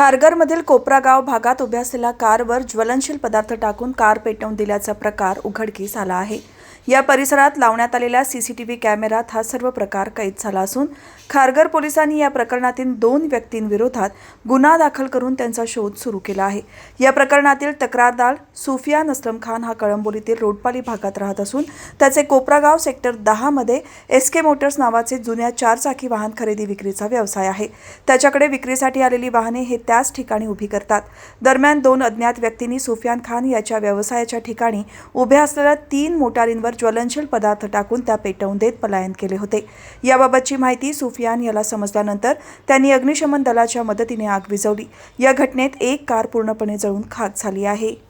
खारघरमधील कोपरागाव भागात उभ्या असलेल्या कारवर ज्वलनशील पदार्थ टाकून कार पेटवून दिल्याचा प्रकार उघडकीस आला आहे. या परिसरात लावण्यात आलेल्या सीसीटीव्ही कॅमेऱ्यात हा सर्व प्रकार कैद झाला असून खारघर पोलिसांनी या प्रकरणातील दोन व्यक्तींविरोधात गुन्हा दाखल करून त्यांचा शोध सुरू केला आहे. या प्रकरणातील तक्रारदार सुफियान असलम खान हा कळंबोलीतील रोडपाली भागात राहत असून त्याचे कोपरागाव सेक्टर दहामध्ये एस के मोटर्स नावाचे जुन्या चारचाकी वाहन खरेदी विक्रीचा व्यवसाय आहे. त्याच्याकडे विक्रीसाठी आलेली वाहने हे त्याच ठिकाणी उभी करतात. दरम्यान दोन अज्ञात व्यक्तींनी सुफियान खान याच्या व्यवसायाच्या ठिकाणी उभ्या असलेल्या तीन मोटारींवर ज्वलनशील पदार्थ टाकून त्या पेटवून देत पलायन केले होते. याबाबतची माहिती सुफियान याला समजल्यानंतर त्यांनी अग्निशमन दलाच्या मदतीने आग विझवली. या घटनेत एक कार पूर्णपणे जळून खाक झाली आहे.